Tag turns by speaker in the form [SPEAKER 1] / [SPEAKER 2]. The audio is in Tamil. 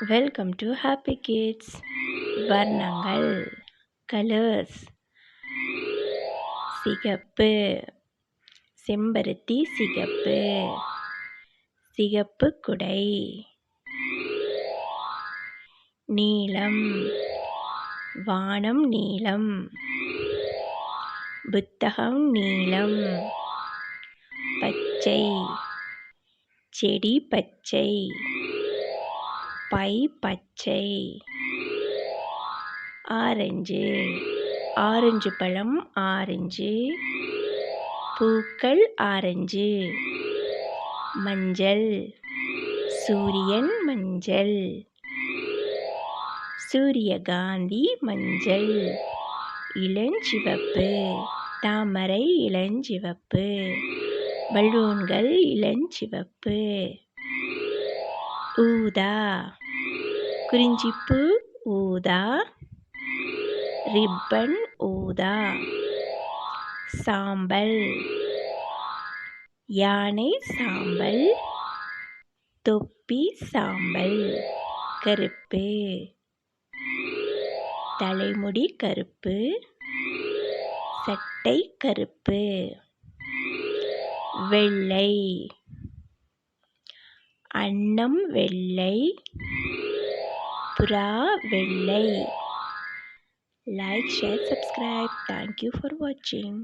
[SPEAKER 1] வெல்கம் டு ஹாப்பி கிட்ஸ் வர்ணங்கள் கலர்ஸ் சிகப்பு செம்பருத்தி சிகப்பு சிகப்பு குடை நீளம் வானம் நீளம் புத்தகம் நீளம் பச்சை செடி பச்சை பை பச்சை. ஆரஞ்சு. ஆரஞ்சு பழம் ஆரஞ்சு. பூக்கள் ஆரஞ்சு. மஞ்சள். சூரியன் மஞ்சள். சூரியகாந்தி மஞ்சள். இளஞ்சிவப்பு. தாமரை இளஞ்சிவப்பு. பலூன்கள் இளஞ்சிவப்பு. ஊதா. குறிஞ்சிப்பூ ஊதா ரிப்பன் ஊதா சாம்பல் யானை சாம்பல் தொப்பி சாம்பல் கருப்பு தலைமுடி கருப்பு சட்டை கருப்பு வெள்ளை அன்னம் வெள்ளை త్రిపుర వెళ్ళై. Like share subscribe thank you for watching